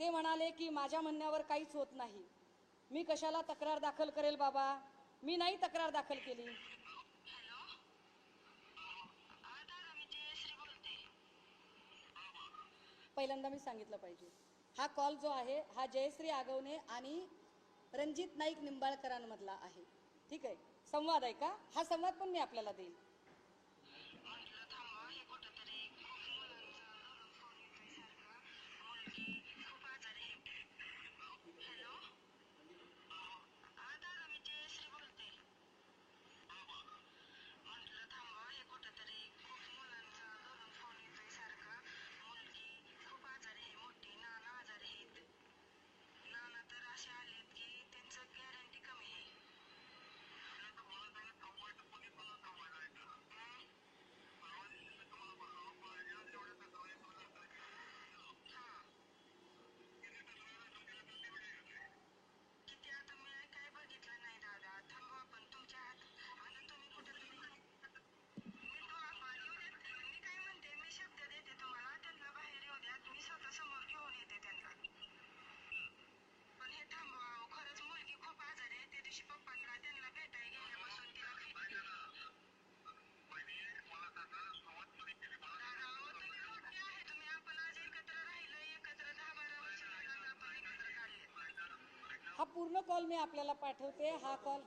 ते म्हणाले की माझ्या म्हणण्यावर काहीच होत नाही. मी कशाला तक्रार दाखल करेल बाबा? मी नाही तक्रार दाखल केली. पहिल्यांदा मी सांगितलं पाहिजे. हा कॉल जो आहे हा जयश्री आगवणे आणि रणजित नाईक निंबाळकरांमधला आहे. ठीक आहे? संवाद आहे का? हा संवाद पण मी आपल्याला देईल हा पूर्ण कॉल मी आपल्याला पाठवते. हा कॉल